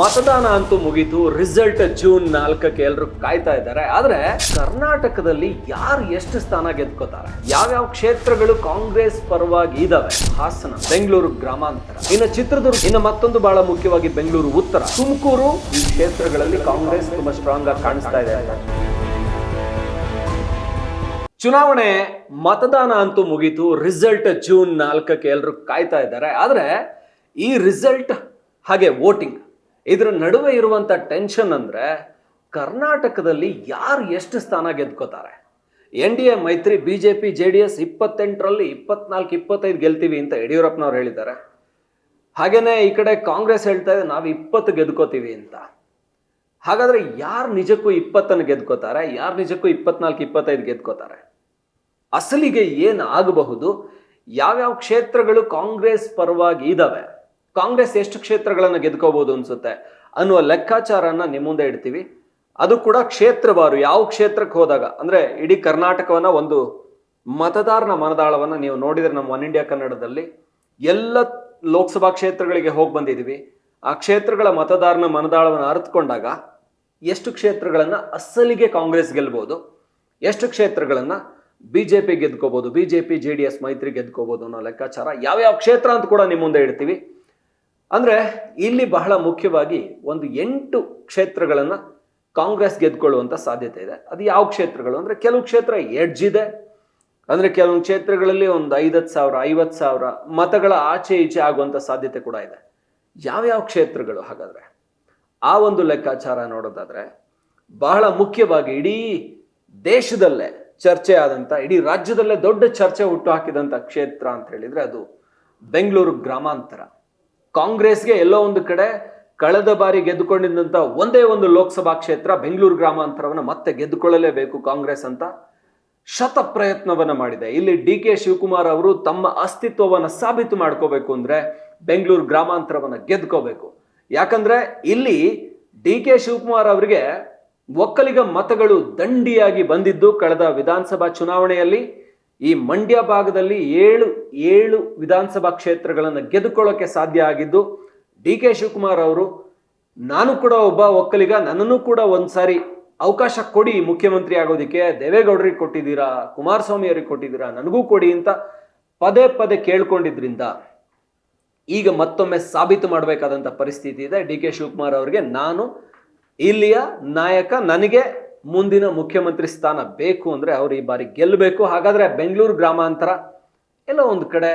ಮತದಾನ ಅಂತೂ ಮುಗೀತು. ರಿಸಲ್ಟ್ ಜೂನ್ ನಾಲ್ಕಕ್ಕೆ ಎಲ್ಲರೂ ಕಾಯ್ತಾ ಇದ್ದಾರೆ. ಆದ್ರೆ ಕರ್ನಾಟಕದಲ್ಲಿ ಯಾರು ಎಷ್ಟು ಸ್ಥಾನ ಗೆದ್ಕೋತಾರೆ? ಯಾವ್ಯಾವ ಕ್ಷೇತ್ರಗಳು ಕಾಂಗ್ರೆಸ್ ಪರವಾಗಿ ಇದಾವೆ? ಹಾಸನ, ಬೆಂಗಳೂರು ಗ್ರಾಮಾಂತರ. ಇನ್ನು ಚಿತ್ರದುರ್ಗ, ಇನ್ನು ಮತ್ತೊಂದು ಬಹಳ ಮುಖ್ಯವಾಗಿ ಬೆಂಗಳೂರು, ಉತ್ತರ. ತುಮಕೂರು ಈ ಕ್ಷೇತ್ರಗಳಲ್ಲಿ ಕಾಂಗ್ರೆಸ್ ತುಂಬಾ ಸ್ಟ್ರಾಂಗ್ ಆಗಿ ಕಾಣಿಸ್ತಾ ಇದೆ ಚುನಾವಣೆ ಮತದಾನ ಅಂತೂ ಮುಗೀತು. ರಿಸಲ್ಟ್ ಜೂನ್ ನಾಲ್ಕಕ್ಕೆ ಎಲ್ಲರೂ ಕಾಯ್ತಾ ಇದ್ದಾರೆ. ಆದರೆ ಈ ರಿಸಲ್ಟ್ ಹಾಗೆ ವೋಟಿಂಗ್ ಇದರ ನಡುವೆ ಇರುವಂಥ ಟೆನ್ಷನ್ ಅಂದರೆ ಕರ್ನಾಟಕದಲ್ಲಿ ಯಾರು ಎಷ್ಟು ಸ್ಥಾನ ಗೆದ್ಕೋತಾರೆ? ಎನ್ ಡಿ ಎ, ಮೈತ್ರಿ, B J P, J D S ಇಪ್ಪತ್ತೆಂಟರಲ್ಲಿ ಇಪ್ಪತ್ನಾಲ್ಕು, ಇಪ್ಪತ್ತೈದು ಗೆಲ್ತೀವಿ ಅಂತ ಯಡಿಯೂರಪ್ಪನವ್ರು ಹೇಳಿದ್ದಾರೆ. ಹಾಗೇನೆ ಈ ಕಡೆ ಕಾಂಗ್ರೆಸ್ ಹೇಳ್ತಾ ಇದೆ, ನಾವು ಇಪ್ಪತ್ತು ಗೆದ್ಕೋತೀವಿ ಅಂತ. ಹಾಗಾದ್ರೆ ಯಾರು ನಿಜಕ್ಕೂ ಇಪ್ಪತ್ತನ್ನು ಗೆದ್ಕೋತಾರೆ? ಯಾರು ನಿಜಕ್ಕೂ ಇಪ್ಪತ್ನಾಲ್ಕು, ಇಪ್ಪತ್ತೈದು ಗೆದ್ಕೋತಾರೆ? ಅಸಲಿಗೆ ಏನು ಆಗಬಹುದು? ಯಾವ್ಯಾವ ಕ್ಷೇತ್ರಗಳು ಕಾಂಗ್ರೆಸ್ ಪರವಾಗಿ ಇದಾವೆ? ಕಾಂಗ್ರೆಸ್ ಎಷ್ಟು ಕ್ಷೇತ್ರಗಳನ್ನು ಗೆದ್ಕೋಬಹುದು ಅನ್ಸುತ್ತೆ ಅನ್ನುವ ಲೆಕ್ಕಾಚಾರನ ನಿಮ್ಮ ಮುಂದೆ ಇಡ್ತೀವಿ. ಅದು ಕೂಡ ಕ್ಷೇತ್ರವಾರು ಯಾವ ಕ್ಷೇತ್ರಕ್ಕೆ ಹೋದಾಗ. ಅಂದ್ರೆ ಇಡೀ ಕರ್ನಾಟಕವನ್ನ ಒಂದು ಮತದಾರನ ಮನದಾಳವನ್ನ ನೀವು ನೋಡಿದ್ರೆ ನಮ್ಮ ಒನ್ ಇಂಡಿಯಾ ಕನ್ನಡದಲ್ಲಿ ಎಲ್ಲ ಲೋಕಸಭಾ ಕ್ಷೇತ್ರಗಳಿಗೆ ಹೋಗಿ ಬಂದಿದ್ದೀವಿ. ಆ ಕ್ಷೇತ್ರಗಳ ಮತದಾರನ ಮನದಾಳವನ್ನು ಅರ್ಥಕೊಂಡಾಗ ಎಷ್ಟು ಕ್ಷೇತ್ರಗಳನ್ನ ಅಸಲಿಗೆ ಕಾಂಗ್ರೆಸ್ ಗೆಲ್ಬಹುದು ಎಷ್ಟು ಕ್ಷೇತ್ರಗಳನ್ನ ಬಿಜೆಪಿ ಗೆದ್ಕೋಬಹುದು ಬಿಜೆಪಿ, ಜೆ ಡಿ ಎಸ್ ಮೈತ್ರಿ ಗೆದ್ಕೋಬಹುದು ಅನ್ನೋ ಲೆಕ್ಕಾಚಾರ. ಯಾವ್ಯಾವ ಕ್ಷೇತ್ರ ಅಂತ ಕೂಡ ನಿಮ್ಮ ಮುಂದೆ ಇಡ್ತೀವಿ. ಅಂದ್ರೆ ಇಲ್ಲಿ ಬಹಳ ಮುಖ್ಯವಾಗಿ ಒಂದು ಎಂಟು ಕ್ಷೇತ್ರಗಳನ್ನು ಕಾಂಗ್ರೆಸ್ ಗೆದ್ಕೊಳ್ಳುವಂತ ಸಾಧ್ಯತೆ ಇದೆ. ಅದು ಯಾವ ಕ್ಷೇತ್ರಗಳು? ಅಂದ್ರೆ ಕೆಲವು ಕ್ಷೇತ್ರ ಎಡ್ಜ್ ಇದೆ. ಅಂದ್ರೆ ಕೆಲವೊಂದು ಕ್ಷೇತ್ರಗಳಲ್ಲಿ ಒಂದು ಐದತ್ತು ಸಾವಿರ, ಐವತ್ತು ಸಾವಿರ ಮತಗಳ ಆಚೆ ಈಚೆ ಆಗುವಂತ ಸಾಧ್ಯತೆ ಕೂಡ ಇದೆ. ಯಾವ್ಯಾವ ಕ್ಷೇತ್ರಗಳು ಹಾಗಾದ್ರೆ? ಆ ಒಂದು ಲೆಕ್ಕಾಚಾರ ನೋಡೋದಾದ್ರೆ ಬಹಳ ಮುಖ್ಯವಾಗಿ ಇಡೀ ದೇಶದಲ್ಲೇ ಚರ್ಚೆ ಆದಂಥ ಇಡೀ ರಾಜ್ಯದಲ್ಲೇ ದೊಡ್ಡ ಚರ್ಚೆ ಹುಟ್ಟು ಹಾಕಿದಂತ ಕ್ಷೇತ್ರ ಅಂತ ಹೇಳಿದ್ರೆ ಅದು ಬೆಂಗಳೂರು ಗ್ರಾಮಾಂತರ. ಕಾಂಗ್ರೆಸ್ಗೆ ಎಲ್ಲೋ ಒಂದು ಕಡೆ ಕಳೆದ ಬಾರಿ ಗೆದ್ದುಕೊಂಡಿದ್ದಂಥ ಒಂದೇ ಒಂದು ಲೋಕಸಭಾ ಕ್ಷೇತ್ರ ಬೆಂಗಳೂರು ಗ್ರಾಮಾಂತರವನ್ನು ಮತ್ತೆ ಗೆದ್ದುಕೊಳ್ಳಲೇಬೇಕು ಕಾಂಗ್ರೆಸ್ ಅಂತ ಶತ ಪ್ರಯತ್ನವನ್ನು ಮಾಡಿದೆ. ಇಲ್ಲಿ ಡಿ ಕೆ ಶಿವಕುಮಾರ್ ಅವರು ತಮ್ಮ ಅಸ್ತಿತ್ವವನ್ನು ಸಾಬೀತು ಮಾಡ್ಕೋಬೇಕು ಅಂದ್ರೆ ಬೆಂಗಳೂರು ಗ್ರಾಮಾಂತರವನ್ನು ಗೆದ್ಕೋಬೇಕು. ಯಾಕಂದ್ರೆ ಇಲ್ಲಿ ಡಿ ಕೆ ಶಿವಕುಮಾರ್ ಅವರಿಗೆ ಒಕ್ಕಲಿಗ ಮತಗಳು ದಂಡಿಯಾಗಿ ಬಂದಿದ್ದು ಕಳೆದ ವಿಧಾನಸಭಾ ಚುನಾವಣೆಯಲ್ಲಿ. ಈ ಮಂಡ್ಯ ಭಾಗದಲ್ಲಿ ಏಳು ಏಳು ವಿಧಾನಸಭಾ ಕ್ಷೇತ್ರಗಳನ್ನು ಗೆದ್ದುಕೊಳ್ಳೋಕೆ ಸಾಧ್ಯ ಆಗಿದ್ದು, ಡಿ ಕೆ ಶಿವಕುಮಾರ್ ಅವರು, ನಾನು ಕೂಡ ಒಬ್ಬ ಒಕ್ಕಲಿಗ, ನನ್ನನ್ನು ಕೂಡ ಒಂದ್ಸಾರಿ ಅವಕಾಶ ಕೊಡಿ ಮುಖ್ಯಮಂತ್ರಿ ಆಗೋದಕ್ಕೆ, ದೇವೇಗೌಡರಿಗೆ ಕೊಟ್ಟಿದ್ದೀರಾ, ಕುಮಾರಸ್ವಾಮಿ ಅವರಿಗೆ ಕೊಟ್ಟಿದ್ದೀರಾ, ನನಗೂ ಕೊಡಿ ಅಂತ ಪದೇ ಪದೇ ಕೇಳ್ಕೊಂಡಿದ್ರಿಂದ ಈಗ ಮತ್ತೊಮ್ಮೆ ಸಾಬೀತು ಮಾಡಬೇಕಾದಂಥ ಪರಿಸ್ಥಿತಿ ಇದೆ. ಡಿ ಕೆ ಶಿವಕುಮಾರ್ ಅವರಿಗೆ ನಾನು ಇಲ್ಲಿಯ ನಾಯಕ, ನನಗೆ ಮುಂದಿನ ಮುಖ್ಯಮಂತ್ರಿ ಸ್ಥಾನ ಬೇಕು ಅಂದರೆ ಅವ್ರು ಈ ಬಾರಿ ಗೆಲ್ಲಬೇಕು ಹಾಗಾದರೆ ಬೆಂಗಳೂರು ಗ್ರಾಮಾಂತರ ಎಲ್ಲ ಒಂದು ಕಡೆ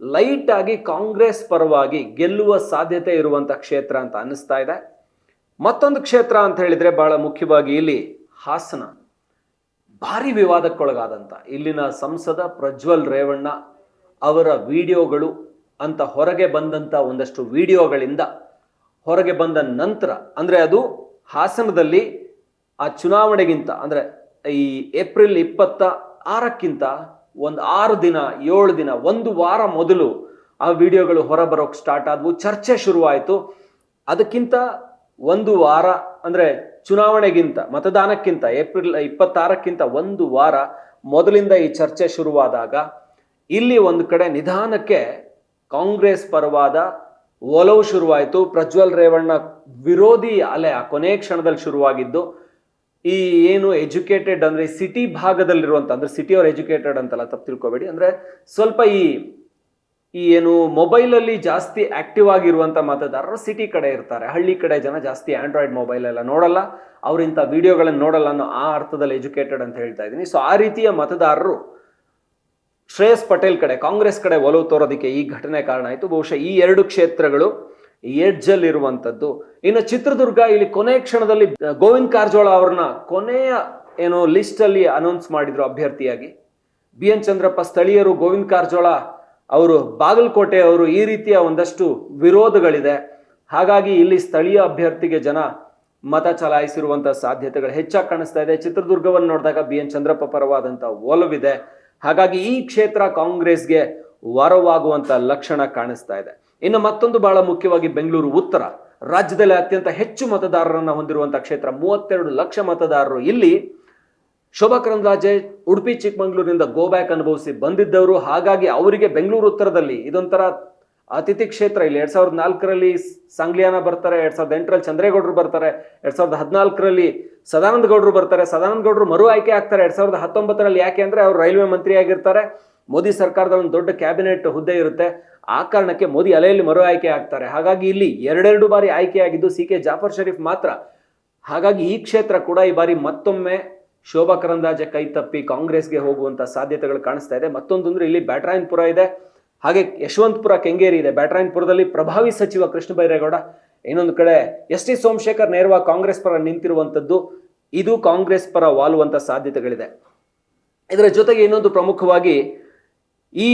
ಲೈಟಾಗಿ ಕಾಂಗ್ರೆಸ್ ಪರವಾಗಿ ಗೆಲ್ಲುವ ಸಾಧ್ಯತೆ ಇರುವಂಥ ಕ್ಷೇತ್ರ ಅಂತ ಅನ್ನಿಸ್ತಾ ಇದೆ. ಮತ್ತೊಂದು ಕ್ಷೇತ್ರ ಅಂತ ಹೇಳಿದರೆ ಬಹಳ ಮುಖ್ಯವಾಗಿ ಇಲ್ಲಿ ಹಾಸನ. ಭಾರಿ ವಿವಾದಕ್ಕೊಳಗಾದಂಥ ಇಲ್ಲಿನ ಸಂಸದ ಪ್ರಜ್ವಲ್ ರೇವಣ್ಣ ಅವರ ವಿಡಿಯೋಗಳು ಅಂತ ಹೊರಗೆ ಬಂದಂಥ ಒಂದಷ್ಟು ವಿಡಿಯೋಗಳಿಂದ ಹೊರಗೆ ಬಂದ ನಂತರ, ಅಂದರೆ ಅದು ಹಾಸನದಲ್ಲಿ ಆ ಚುನಾವಣೆಗಿಂತ, ಅಂದ್ರೆ ಈ ಏಪ್ರಿಲ್ ಇಪ್ಪತ್ತ ಆರಕ್ಕಿಂತ ಒಂದು ಆರು ದಿನ, ಏಳು ದಿನ, ಒಂದು ವಾರ ಮೊದಲು ಆ ವಿಡಿಯೋಗಳು ಹೊರಬರೋಕೆ ಸ್ಟಾರ್ಟ್ ಆದವು, ಚರ್ಚೆ ಶುರುವಾಯಿತು. ಅದಕ್ಕಿಂತ ಒಂದು ವಾರ, ಅಂದ್ರೆ ಚುನಾವಣೆಗಿಂತ, ಮತದಾನಕ್ಕಿಂತ, ಏಪ್ರಿಲ್ ಇಪ್ಪತ್ತಾರಕ್ಕಿಂತ ಒಂದು ವಾರ ಮೊದಲಿಂದ ಈ ಚರ್ಚೆ ಶುರುವಾದಾಗ, ಇಲ್ಲಿ ಒಂದು ಕಡೆ ನಿಧಾನಕ್ಕೆ ಕಾಂಗ್ರೆಸ್ ಪರವಾದ ಒಲವು ಶುರುವಾಯಿತು. ಪ್ರಜ್ವಲ್ ರೇವಣ್ಣ ವಿರೋಧಿ ಅಲೆ ಆ ಕೊನೆ ಕ್ಷಣದಲ್ಲಿ ಶುರುವಾಗಿದ್ದು ಈ ಏನು ಎಜುಕೇಟೆಡ್ ಅಂದ್ರೆ ಸಿಟಿ ಭಾಗದಲ್ಲಿರುವಂತ ಅಂದ್ರೆ ಸಿಟಿ ಅವ್ರ ಎಜುಕೇಟೆಡ್ ಅಂತಲ್ಲ ತಪ್ಪು ತಿಳ್ಕೊಬೇಡಿ. ಅಂದ್ರೆ ಸ್ವಲ್ಪ ಈ ಈ ಏನು ಮೊಬೈಲ್ ಅಲ್ಲಿ ಜಾಸ್ತಿ ಆಕ್ಟಿವ್ ಆಗಿರುವಂತ ಮತದಾರರು ಸಿಟಿ ಕಡೆ ಇರ್ತಾರೆ. ಹಳ್ಳಿ ಕಡೆ ಜನ ಜಾಸ್ತಿ ಆಂಡ್ರಾಯ್ಡ್ ಮೊಬೈಲ್ ಎಲ್ಲ ನೋಡಲ್ಲ. ಅವರಿಂಥ ವಿಡಿಯೋಗಳನ್ನು ನೋಡಲ್ಲ ಅನ್ನೋ ಆ ಅರ್ಥದಲ್ಲಿ ಎಜುಕೇಟೆಡ್ ಅಂತ ಹೇಳ್ತಾ ಇದ್ದೀನಿ. ಸೊ ಆ ರೀತಿಯ ಮತದಾರರು ಶ್ರೇಯಸ್ ಪಟೇಲ್ ಕಡೆ, ಕಾಂಗ್ರೆಸ್ ಕಡೆ ಒಲವು ತೋರೋದಕ್ಕೆ ಈ ಘಟನೆ ಕಾರಣ ಆಯಿತು. ಬಹುಶಃ ಈ ಎರಡು ಕ್ಷೇತ್ರಗಳು ಎಡ್ಜಲ್ಲಿ ಇರುವಂತದ್ದು. ಇನ್ನು ಚಿತ್ರದುರ್ಗ ಇಲ್ಲಿ ಕೊನೆ ಕ್ಷಣದಲ್ಲಿ ಗೋವಿಂದ್ ಕಾರಜೋಳ ಅವ್ರನ್ನ ಕೊನೆಯ ಏನೋ ಲಿಸ್ಟ್ ಅಲ್ಲಿ ಅನೌನ್ಸ್ ಮಾಡಿದ್ರು ಅಭ್ಯರ್ಥಿಯಾಗಿ. ಬಿ ಎನ್ ಚಂದ್ರಪ್ಪ ಸ್ಥಳೀಯರು, ಗೋವಿಂದ್ ಕಾರಜೋಳ ಅವರು, ಬಾಗಲಕೋಟೆ ಅವರು ಈ ರೀತಿಯ ಒಂದಷ್ಟು ವಿರೋಧಗಳಿದೆ. ಹಾಗಾಗಿ ಇಲ್ಲಿ ಸ್ಥಳೀಯ ಅಭ್ಯರ್ಥಿಗೆ ಜನ ಮತ ಚಲಾಯಿಸಿರುವಂತಹ ಸಾಧ್ಯತೆಗಳು ಹೆಚ್ಚಾಗಿ ಕಾಣಿಸ್ತಾ ಇದೆ. ಚಿತ್ರದುರ್ಗವನ್ನು ನೋಡಿದಾಗ ಬಿ ಎನ್ ಚಂದ್ರಪ್ಪ ಪರವಾದಂಥ ಒಲವಿದೆ. ಹಾಗಾಗಿ ಈ ಕ್ಷೇತ್ರ ಕಾಂಗ್ರೆಸ್ಗೆ ವರವಾಗುವಂತ ಲಕ್ಷಣ ಕಾಣಿಸ್ತಾ ಇದೆ. ಇನ್ನು ಮತ್ತೊಂದು ಬಹಳ ಮುಖ್ಯವಾಗಿ ಬೆಂಗಳೂರು ಉತ್ತರ. ರಾಜ್ಯದಲ್ಲಿ ಅತ್ಯಂತ ಹೆಚ್ಚು ಮತದಾರರನ್ನು ಹೊಂದಿರುವಂತಹ ಕ್ಷೇತ್ರ ಮೂವತ್ತೆರಡು ಲಕ್ಷ ಮತದಾರರು. ಇಲ್ಲಿ ಶೋಭಾ ಕರಂದ್ಲಾಜೆ, ಉಡುಪಿ, ಚಿಕ್ಕಮಂಗ್ಳೂರಿನಿಂದ ಗೋ ಬ್ಯಾಕ್ ಅನುಭವಿಸಿ ಬಂದಿದ್ದವರು. ಹಾಗಾಗಿ ಅವರಿಗೆ ಬೆಂಗಳೂರು ಉತ್ತರದಲ್ಲಿ ಇದೊಂಥರ ಅತಿಥಿ ಕ್ಷೇತ್ರ. ಇಲ್ಲಿ ಎರಡ್ ಸಾವಿರದ ನಾಲ್ಕರಲ್ಲಿ ಸಂಗ್ಲಿಯಾನ ಬರ್ತಾರೆ, ಎರಡ್ ಸಾವಿರದ ಎಂಟರಲ್ಲಿ ಚಂದ್ರೇಗೌಡರು ಬರ್ತಾರೆ, ಎರಡ್ ಸಾವಿರದ ಹದಿನಾಲ್ಕರಲ್ಲಿ ಸದಾನಂದ ಗೌಡರು ಬರ್ತಾರೆ. ಸದಾನಂದ ಗೌಡರು ಮರು ಆಯ್ಕೆ ಆಗ್ತಾರೆ. ಎರಡ್ ಸಾವಿರದ ಹತ್ತೊಂಬತ್ತರಲ್ಲಿ ಯಾಕೆ ಅಂದ್ರೆ ಅವರು ರೈಲ್ವೆ ಮಂತ್ರಿ ಆಗಿರ್ತಾರೆ ಮೋದಿ ಸರ್ಕಾರದ ಒಂದು ದೊಡ್ಡ ಕ್ಯಾಬಿನೆಟ್ ಹುದ್ದೆ ಇರುತ್ತೆ. ಆ ಕಾರಣಕ್ಕೆ ಮೋದಿ ಅಲೆಯಲ್ಲಿ ಮರು ಆಯ್ಕೆ ಆಗ್ತಾರೆ. ಹಾಗಾಗಿ ಇಲ್ಲಿ ಎರಡೆರಡು ಬಾರಿ ಆಯ್ಕೆಯಾಗಿದ್ದು ಸಿ ಕೆ ಜಾಫರ್ ಶರೀಫ್ ಮಾತ್ರ. ಹಾಗಾಗಿ ಈ ಕ್ಷೇತ್ರ ಕೂಡ ಈ ಬಾರಿ ಮತ್ತೊಮ್ಮೆ ಶೋಭಾ ಕರಂದಾಜೆ ಕೈ ತಪ್ಪಿ ಕಾಂಗ್ರೆಸ್ಗೆ ಹೋಗುವಂತ ಸಾಧ್ಯತೆಗಳು ಕಾಣಿಸ್ತಾ ಇದೆ. ಮತ್ತೊಂದು ಅಂದ್ರೆ ಇಲ್ಲಿ ಬ್ಯಾಟ್ರಾಯನ್ಪುರ ಇದೆ. ಹಾಗೆ ಯಶವಂತಪುರ ಕೆಂಗೇರಿ ಇದೆ. ಬ್ಯಾಟ್ರಾಯನ್ಪುರದಲ್ಲಿ ಪ್ರಭಾವಿ ಸಚಿವ ಕೃಷ್ಣ ಬೈರೇಗೌಡ, ಇನ್ನೊಂದು ಕಡೆ ಎಸ್ ಟಿ ಸೋಮಶೇಖರ್ ನೇರವಾಗಿ ಕಾಂಗ್ರೆಸ್ ಪರ ನಿಂತಿರುವಂತದ್ದು. ಇದು ಕಾಂಗ್ರೆಸ್ ಪರ ವಾಲುವಂತ ಸಾಧ್ಯತೆಗಳಿದೆ. ಇದರ ಜೊತೆಗೆ ಇನ್ನೊಂದು ಪ್ರಮುಖವಾಗಿ ಈ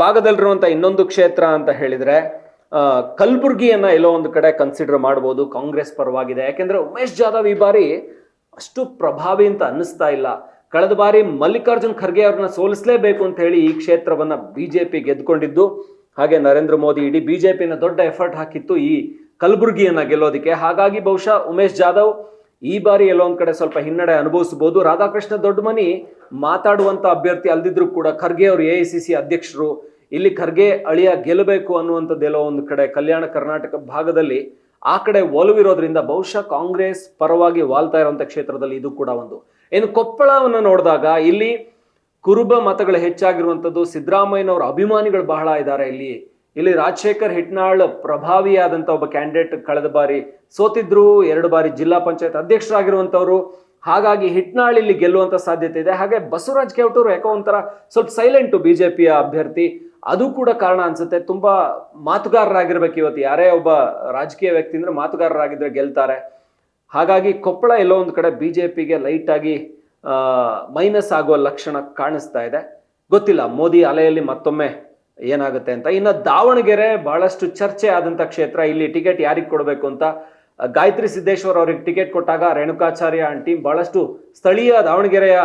ಭಾಗದಲ್ಲಿರುವಂತ ಇನ್ನೊಂದು ಕ್ಷೇತ್ರ ಅಂತ ಹೇಳಿದ್ರೆ ಕಲಬುರ್ಗಿಯನ್ನು ಎಲ್ಲೋ ಒಂದು ಕಡೆ ಕನ್ಸಿಡರ್ ಮಾಡ್ಬೋದು, ಕಾಂಗ್ರೆಸ್ ಪರವಾಗಿದೆ. ಯಾಕೆಂದರೆ ಉಮೇಶ್ ಜಾಧವ್ ಈ ಬಾರಿ ಅಷ್ಟು ಪ್ರಭಾವಿ ಅಂತ ಅನ್ನಿಸ್ತಾ ಇಲ್ಲ. ಕಳೆದ ಬಾರಿ ಮಲ್ಲಿಕಾರ್ಜುನ್ ಖರ್ಗೆ ಅವ್ರನ್ನ ಸೋಲಿಸಲೇಬೇಕು ಅಂತ ಹೇಳಿ ಈ ಕ್ಷೇತ್ರವನ್ನ ಬಿಜೆಪಿ ಗೆದ್ಕೊಂಡಿದ್ದು. ಹಾಗೆ ನರೇಂದ್ರ ಮೋದಿ ಇಡೀ ಬಿಜೆಪಿನ ದೊಡ್ಡ ಎಫರ್ಟ್ ಹಾಕಿತ್ತು ಈ ಕಲಬುರ್ಗಿಯನ್ನು ಗೆಲ್ಲೋದಕ್ಕೆ. ಹಾಗಾಗಿ ಬಹುಶಃ ಉಮೇಶ್ ಜಾಧವ್ ಈ ಬಾರಿ ಎಲ್ಲೋ ಒಂದ್ ಕಡೆ ಸ್ವಲ್ಪ ಹಿನ್ನಡೆ ಅನುಭವಿಸಬಹುದು. ರಾಧಾಕೃಷ್ಣ ದೊಡ್ಡಮನಿ ಮಾತಾಡುವಂತ ಅಭ್ಯರ್ಥಿ ಅಲ್ದಿದ್ರು ಕೂಡ ಖರ್ಗೆ ಅವರು ಎ ಅಧ್ಯಕ್ಷರು, ಇಲ್ಲಿ ಖರ್ಗೆ ಅಳಿಯ ಗೆಲ್ಲಬೇಕು ಅನ್ನುವಂಥದ್ದು ಎಲ್ಲೋ ಒಂದು ಕಡೆ ಕಲ್ಯಾಣ ಕರ್ನಾಟಕ ಭಾಗದಲ್ಲಿ, ಆ ಕಡೆ ಒಲವಿರೋದ್ರಿಂದ ಬಹುಶಃ ಕಾಂಗ್ರೆಸ್ ಪರವಾಗಿ ವಾಲ್ತಾ ಇರುವಂತ ಕ್ಷೇತ್ರದಲ್ಲಿ ಇದು ಕೂಡ ಒಂದು. ಇನ್ನು ಕೊಪ್ಪಳವನ್ನು ನೋಡಿದಾಗ ಇಲ್ಲಿ ಕುರುಬ ಮತಗಳು ಹೆಚ್ಚಾಗಿರುವಂಥದ್ದು, ಸಿದ್ದರಾಮಯ್ಯನವರ ಅಭಿಮಾನಿಗಳು ಬಹಳ ಇದ್ದಾರೆ ಇಲ್ಲಿ. ಇಲ್ಲಿ ರಾಜಶೇಖರ್ ಹಿಟ್ನಾಳ್ ಪ್ರಭಾವಿಯಾದಂಥ ಒಬ್ಬ ಕ್ಯಾಂಡಿಡೇಟ್ ಕಳೆದ ಬಾರಿ ಸೋತಿದ್ರು, ಎರಡು ಬಾರಿ ಜಿಲ್ಲಾ ಪಂಚಾಯತ್ ಅಧ್ಯಕ್ಷರಾಗಿರುವಂಥವ್ರು ಹಾಗಾಗಿ ಹಿಟ್ನಾಳ್ ಇಲ್ಲಿ ಗೆಲ್ಲುವಂತ ಸಾಧ್ಯತೆ ಇದೆ. ಹಾಗೆ ಬಸವರಾಜ್ ಕೆವಟೂರು ಯಾಕೋ ಒಂಥರ ಸ್ವಲ್ಪ ಸೈಲೆಂಟು ಬಿಜೆಪಿಯ ಅಭ್ಯರ್ಥಿ. ಅದು ಕೂಡ ಕಾರಣ ಅನ್ಸುತ್ತೆ. ತುಂಬಾ ಮಾತುಗಾರರಾಗಿರ್ಬೇಕು ಇವತ್ತು. ಯಾರೇ ಒಬ್ಬ ರಾಜಕೀಯ ವ್ಯಕ್ತಿ ಅಂದ್ರೆ ಮಾತುಗಾರರಾಗಿದ್ರೆ ಗೆಲ್ತಾರೆ. ಹಾಗಾಗಿ ಕೊಪ್ಪಳ ಎಲ್ಲೋ ಒಂದು ಕಡೆ ಬಿಜೆಪಿಗೆ ಲೈಟ್ ಆಗಿ ಮೈನಸ್ ಆಗುವ ಲಕ್ಷಣ ಕಾಣಿಸ್ತಾ ಇದೆ. ಗೊತ್ತಿಲ್ಲ. ಮೋದಿ ಅಲೆಯಲ್ಲಿ ಮತ್ತೊಮ್ಮೆ ಏನಾಗುತ್ತೆ ಅಂತ. ಇನ್ನು ದಾವಣಗೆರೆ ಬಹಳಷ್ಟು ಚರ್ಚೆ ಆದಂಥ ಕ್ಷೇತ್ರ. ಇಲ್ಲಿ ಟಿಕೆಟ್ ಯಾರಿಗೆ ಕೊಡಬೇಕು ಅಂತ? ಗಾಯತ್ರಿ ಸಿದ್ದೇಶ್ವರ್ ಅವ್ರಿಗೆ ಟಿಕೆಟ್ ಕೊಟ್ಟಾಗ ರೇಣುಕಾಚಾರ್ಯ ಅಂಡ್ ಟೀಮ್ ಬಹಳಷ್ಟು ಸ್ಥಳೀಯ ದಾವಣಗೆರೆಯ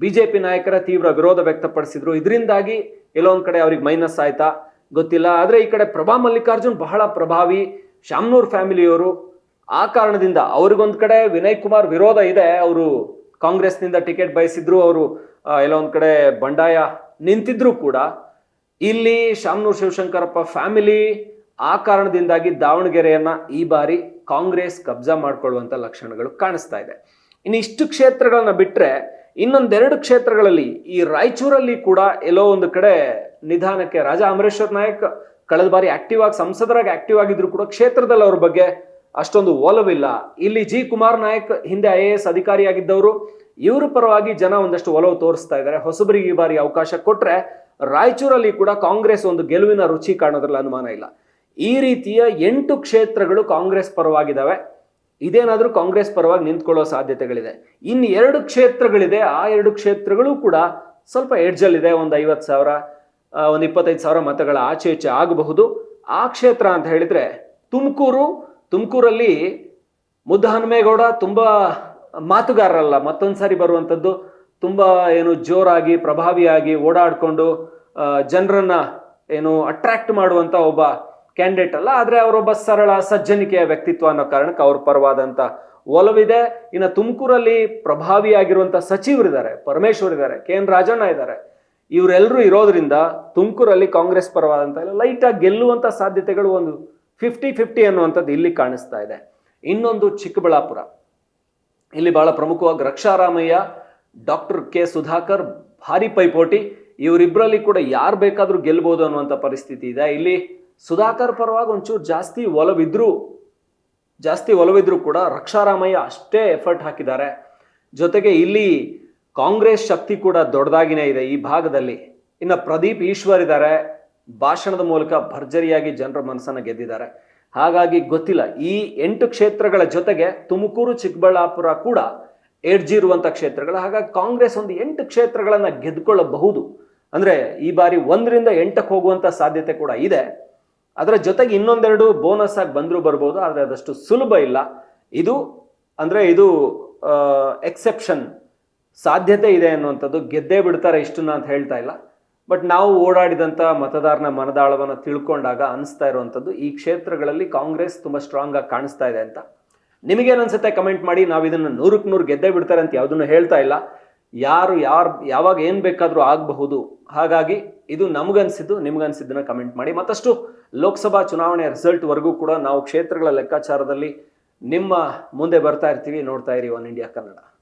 ಬಿಜೆಪಿ ನಾಯಕರ ತೀವ್ರ ವಿರೋಧ ವ್ಯಕ್ತಪಡಿಸಿದ್ರು. ಇದರಿಂದಾಗಿ ಎಲ್ಲೊಂದು ಕಡೆ ಅವ್ರಿಗೆ ಮೈನಸ್ ಆಯ್ತಾ? ಗೊತ್ತಿಲ್ಲ. ಆದರೆ ಈ ಕಡೆ ಪ್ರಭಾ ಮಲ್ಲಿಕಾರ್ಜುನ್ ಬಹಳ ಪ್ರಭಾವಿ. ಶಾಮ್ನೂರ್ ಫ್ಯಾಮಿಲಿಯವರು. ಆ ಕಾರಣದಿಂದ ಅವ್ರಿಗೊಂದು ಕಡೆ ವಿನಯ್ ಕುಮಾರ್ ವಿರೋಧ ಇದೆ. ಅವರು ಕಾಂಗ್ರೆಸ್ನಿಂದ ಟಿಕೆಟ್ ಬಯಸಿದ್ರು. ಅವರು ಎಲ್ಲೊಂದು ಕಡೆ ಬಂಡಾಯ ನಿಂತಿದ್ರು ಕೂಡ. ಇಲ್ಲಿ ಶಾಮನೂರ್ ಶಿವಶಂಕರಪ್ಪ ಫ್ಯಾಮಿಲಿ ಆ ಕಾರಣದಿಂದಾಗಿ ದಾವಣಗೆರೆಯನ್ನ ಈ ಬಾರಿ ಕಾಂಗ್ರೆಸ್ ಕಬ್ಜಾ ಮಾಡಿಕೊಳ್ಳುವಂತ ಲಕ್ಷಣಗಳು ಕಾಣಿಸ್ತಾ ಇದೆ. ಇನ್ನು ಇಷ್ಟು ಕ್ಷೇತ್ರಗಳನ್ನ ಬಿಟ್ಟರೆ ಇನ್ನೊಂದೆರಡು ಕ್ಷೇತ್ರಗಳಲ್ಲಿ ಈ ರಾಯಚೂರಲ್ಲಿ ಕೂಡ ಎಲ್ಲೋ ಒಂದು ಕಡೆ ನಿಧಾನಕ್ಕೆ ರಾಜಾ ಅಮರೇಶ್ವರ್ ನಾಯಕ್ ಕಳೆದ ಬಾರಿ ಆಕ್ಟಿವ್ ಆಗಿ ಸಂಸದರಾಗಿ ಆಕ್ಟಿವ್ ಆಗಿದ್ರು ಕೂಡ ಕ್ಷೇತ್ರದಲ್ಲಿ ಅವ್ರ ಬಗ್ಗೆ ಅಷ್ಟೊಂದು ಒಲವಿಲ್ಲ. ಇಲ್ಲಿ ಜಿ ಕುಮಾರ್ ನಾಯಕ್ ಹಿಂದೆ ಐ ಎ ಎಸ್ ಅಧಿಕಾರಿಯಾಗಿದ್ದವರು, ಇವರ ಪರವಾಗಿ ಜನ ಒಂದಷ್ಟು ಒಲವು ತೋರಿಸ್ತಾ ಇದ್ದಾರೆ. ಹೊಸಬರಿಗೆ ಈ ಬಾರಿ ಅವಕಾಶ ಕೊಟ್ರೆ ರಾಯಚೂರಲ್ಲಿ ಕೂಡ ಕಾಂಗ್ರೆಸ್ ಒಂದು ಗೆಲುವಿನ ರುಚಿ ಕಾಣೋದ್ರಲ್ಲಿ ಅನುಮಾನ ಇಲ್ಲ. ಈ ರೀತಿಯ ಎಂಟು ಕ್ಷೇತ್ರಗಳು ಕಾಂಗ್ರೆಸ್ ಪರವಾಗಿದ್ದಾವೆ ಇದೇನಾದರೂ ಕಾಂಗ್ರೆಸ್ ಪರವಾಗಿ ನಿಂತ್ಕೊಳ್ಳೋ ಸಾಧ್ಯತೆಗಳಿದೆ. ಇನ್ನು ಎರಡು ಕ್ಷೇತ್ರಗಳಿದೆ. ಆ ಎರಡು ಕ್ಷೇತ್ರಗಳು ಕೂಡ ಸ್ವಲ್ಪ ಎಡ್ಜಲ್ಲಿದೆ. ಒಂದು ಐವತ್ತು ಸಾವಿರ ಒಂದು ಇಪ್ಪತ್ತೈದು ಸಾವಿರ ಮತಗಳ ಆಚೆ ಈಚೆ ಆಗಬಹುದು. ಆ ಕ್ಷೇತ್ರ ಅಂತ ಹೇಳಿದರೆ ತುಮಕೂರು, ತುಮಕೂರಲ್ಲಿ ಮುದ್ದ ತುಂಬ ತುಂಬಾ ಮಾತುಗಾರರಲ್ಲ ಮತ್ತೊಂದು ಸಾರಿ ಬರುವಂಥದ್ದು ತುಂಬಾ ಏನು ಜೋರಾಗಿ, ಪ್ರಭಾವಿಯಾಗಿ ಓಡಾಡಿಕೊಂಡು ಜನರನ್ನ ಏನು ಅಟ್ರಾಕ್ಟ್ ಮಾಡುವಂತ ಒಬ್ಬ ಕ್ಯಾಂಡಿಡೇಟ್ ಅಲ್ಲ. ಆದ್ರೆ ಅವರೊಬ್ಬ ಸರಳ, ಸಜ್ಜನಿಕೆಯ ವ್ಯಕ್ತಿತ್ವ ಅನ್ನೋ ಕಾರಣಕ್ಕೆ ಅವ್ರ ಪರವಾದಂತ ಒಲವಿದೆ. ಇನ್ನು ತುಮಕೂರಲ್ಲಿ ಪ್ರಭಾವಿಯಾಗಿರುವಂತ ಸಚಿವರಿದ್ದಾರೆ ಪರಮೇಶ್ವರ್ ಇದ್ದಾರೆ ಕೆ ಎನ್ ರಾಜಣ್ಣ ಇದ್ದಾರೆ ಇವರೆಲ್ಲರೂ ಇರೋದ್ರಿಂದ ತುಮಕೂರಲ್ಲಿ ಕಾಂಗ್ರೆಸ್ ಪರವಾದಂತ ಲೈಟ್ ಆಗಿ ಗೆಲ್ಲುವಂತ ಸಾಧ್ಯತೆಗಳು ಒಂದು ಫಿಫ್ಟಿ ಫಿಫ್ಟಿ ಅನ್ನುವಂಥದ್ದು ಇಲ್ಲಿ ಕಾಣಿಸ್ತಾ ಇದೆ. ಇನ್ನೊಂದು ಚಿಕ್ಕಬಳ್ಳಾಪುರ. ಇಲ್ಲಿ ಬಹಳ ಪ್ರಮುಖವಾಗಿ ರಕ್ಷಾರಾಮಯ್ಯ ಡಾಕ್ಟರ್ ಕೆ ಸುಧಾಕರ್, ಭಾರಿ ಪೈಪೋಟಿ. ಇವರಿಬ್ಬರಲ್ಲಿ ಕೂಡ ಯಾರು ಬೇಕಾದರೂ ಗೆಲ್ಬೋದು ಅನ್ನುವಂಥ ಪರಿಸ್ಥಿತಿ ಇದೆ. ಇಲ್ಲಿ ಸುಧಾಕರ್ ಪರವಾಗಿ ಒಂಚೂರು ಜಾಸ್ತಿ ಒಲವಿದ್ರು ಜಾಸ್ತಿ ಒಲವಿದ್ರು ಕೂಡ ರಕ್ಷಾರಾಮಯ್ಯ ಅಷ್ಟೇ ಎಫರ್ಟ್ ಹಾಕಿದ್ದಾರೆ. ಜೊತೆಗೆ ಇಲ್ಲಿ ಕಾಂಗ್ರೆಸ್ ಶಕ್ತಿ ಕೂಡ ದೊಡ್ಡದಾಗಿನೇ ಇದೆ ಈ ಭಾಗದಲ್ಲಿ. ಇನ್ನು ಪ್ರದೀಪ್ ಈಶ್ವರ್ ಇದ್ದಾರೆ. ಭಾಷಣದ ಮೂಲಕ ಭರ್ಜರಿಯಾಗಿ ಜನರ ಮನಸ್ಸನ್ನು ಗೆದ್ದಿದ್ದಾರೆ. ಹಾಗಾಗಿ ಗೊತ್ತಿಲ್ಲ, ಈ ಎಂಟು ಕ್ಷೇತ್ರಗಳ ಜೊತೆಗೆ ತುಮಕೂರು, ಚಿಕ್ಕಬಳ್ಳಾಪುರ ಕೂಡ ಎಡ್ಜ್ ಇರುವಂತ ಕ್ಷೇತ್ರಗಳು, ಹಾಗಾಗಿ ಕಾಂಗ್ರೆಸ್ ಒಂದು ಎಂಟು ಕ್ಷೇತ್ರಗಳನ್ನು ಗೆದ್ದುಕೊಳ್ಳಬಹುದು ಅಂದರೆ ಈ ಬಾರಿ ಒಂದರಿಂದ ಎಂಟಕ್ಕೆ ಹೋಗುವಂಥ ಸಾಧ್ಯತೆ ಕೂಡ ಇದೆ. ಅದರ ಜೊತೆಗೆ ಇನ್ನೊಂದೆರಡು ಬೋನಸ್ ಆಗಿ ಬಂದರೂ ಬರ್ಬೋದು, ಆದರೆ ಅದಷ್ಟು ಸುಲಭ ಇಲ್ಲ. ಇದು ಅಂದರೆ ಇದು ಎಕ್ಸೆಪ್ಷನ್ ಸಾಧ್ಯತೆ ಇದೆ ಅನ್ನುವಂಥದ್ದು, ಗೆದ್ದೇ ಬಿಡ್ತಾರೆ ಇಷ್ಟನ್ನ ಅಂತ ಹೇಳ್ತಾ ಇಲ್ಲ. ಬಟ್ ನಾವು ಓಡಾಡಿದಂಥ ಮತದಾರನ ಮನದಾಳವನ್ನು ತಿಳ್ಕೊಂಡಾಗ ಅನಿಸ್ತಾ ಇರುವಂಥದ್ದು, ಈ ಕ್ಷೇತ್ರಗಳಲ್ಲಿ ಕಾಂಗ್ರೆಸ್ ತುಂಬ ಸ್ಟ್ರಾಂಗ್ ಆಗಿ ಕಾಣಿಸ್ತಾ ಇದೆ ಅಂತ. ನಿಮಗೇನು ಅನ್ಸುತ್ತೆ ಕಮೆಂಟ್ ಮಾಡಿ, ನಾವು ಇದನ್ನು ನೂರಕ್ಕೆ ನೂರು ಗೆದ್ದೇ ಬಿಡ್ತಾರೆ ಅಂತ ಯಾವುದನ್ನು ಹೇಳ್ತಾ ಇಲ್ಲ. ಯಾರು ಯಾರು, ಯಾವಾಗ ಏನು ಬೇಕಾದರೂ ಆಗಬಹುದು. ಹಾಗಾಗಿ ಇದು ನಮಗನ್ಸಿದ್ದು, ನಿಮ್ಗನ್ಸಿದ್ದನ್ನ ಕಮೆಂಟ್ ಮಾಡಿ. ಮತ್ತಷ್ಟು ಲೋಕಸಭಾ ಚುನಾವಣೆ ರಿಸಲ್ಟ್ವರೆಗೂ ಕೂಡ ನಾವು ಕ್ಷೇತ್ರಗಳ ಲೆಕ್ಕಾಚಾರದಲ್ಲಿ ನಿಮ್ಮ ಮುಂದೆ ಬರ್ತಾ ಇರ್ತೀವಿ. ನೋಡ್ತಾ ಇರಿ ಒನ್ ಇಂಡಿಯಾ ಕನ್ನಡ